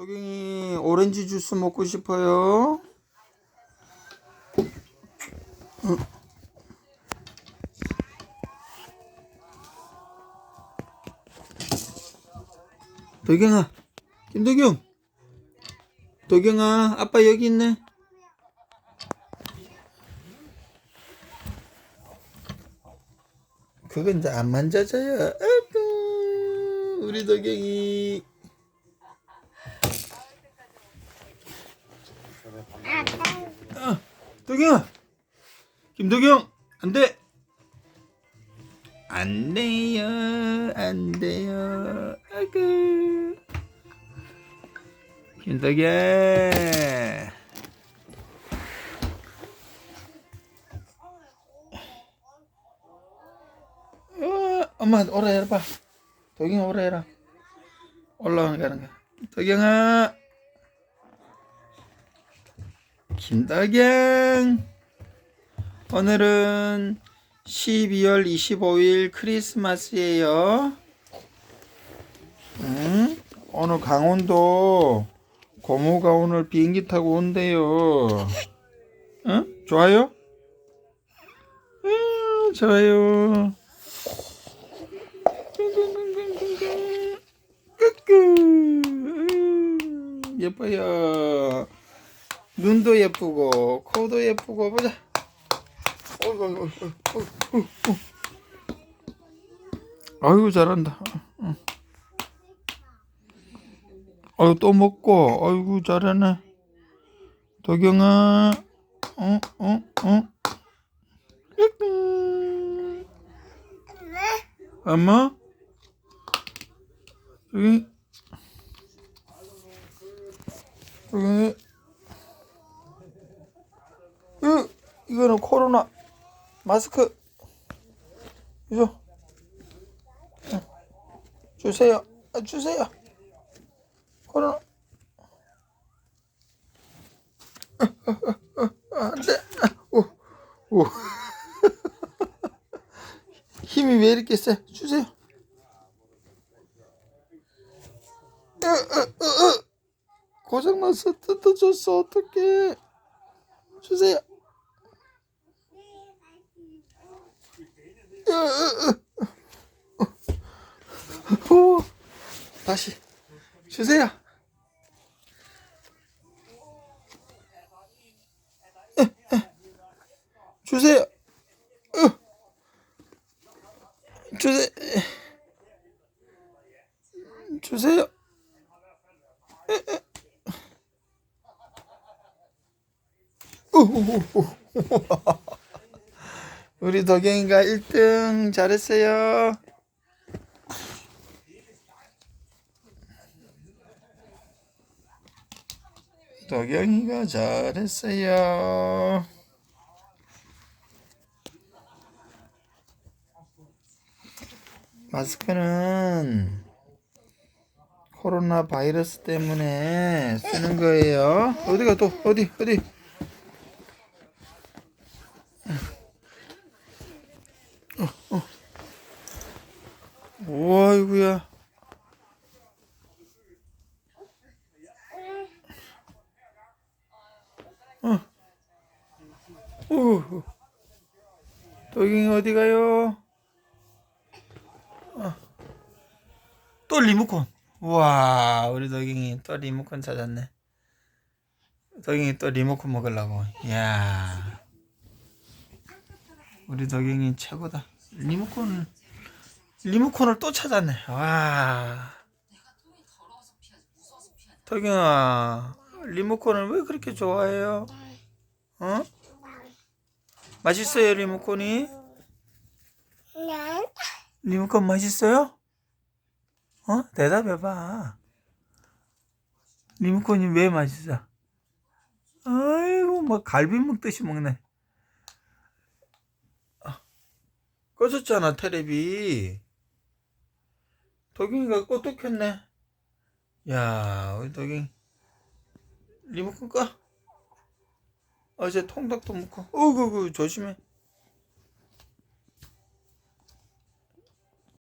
도경이 오렌지 주스 먹고 싶어요. 응. 도경아, 김도경. 도경아, 아빠 여기 있네. 그건 이제 안 만져져요. 아이고, 우리 도경이. 아, 도경아, 김도경, 안 돼. 안 돼요, 안 돼요. 아이고. 김도경. 어, 엄마 오라 해봐. 도경아 오라 해라. 올라가는 가는 거. 도경아. 김다경 오늘은 12월 25일 크리스마스예요. 응? 오늘 강원도 고모가 오늘 비행기 타고 온대요. 응? 좋아요? 응, 좋아요. 예뻐요. 눈도 예쁘고 코도 예쁘고 보자. 아이고 잘한다. 응. 아유 또 먹고 아이고 잘하네. 도경아, 어, 어, 어. 엄마, 여기, 여기. 으, 이거는 코로나 마스크 이거 응. 주세요. 아, 주세요. 코로나. 안돼. 오, 오. 힘이 왜 이렇게 세? 주세요. 고장났어. 뜯어졌어. 어떡해. 주세요 오, 다시 주세요. 주세요. 주세요. 주세요. 우리 덕영이가 1등 잘했어요. 덕영이가 잘했어요. 마스크는 코로나 바이러스 때문에 쓰는 거예요. 어디가 또 어디 어디? 오아이구야. 오. 도경이 어디 가요? 어. 또 리모컨. 우와, 우리 도경이 또 리모컨 찾았네. 도경이 또 리모컨 먹으려고. 이야. 우리 도경이 최고다. 리모컨, 리모컨을 또 찾았네. 와. 도경아, 리모컨을 왜 그렇게 좋아해요? 어? 맛있어요, 리모컨이? 리모컨 맛있어요? 어? 대답해봐. 리모컨이 왜 맛있어? 아이고, 뭐, 갈비 먹듯이 먹네. 아, 꺼졌잖아, 테레비. 도경이가 꺼또 켰네. 야, 우리 도경이. 리모컨 꺼. 어제 통닭도 먹고. 어구, 그 조심해.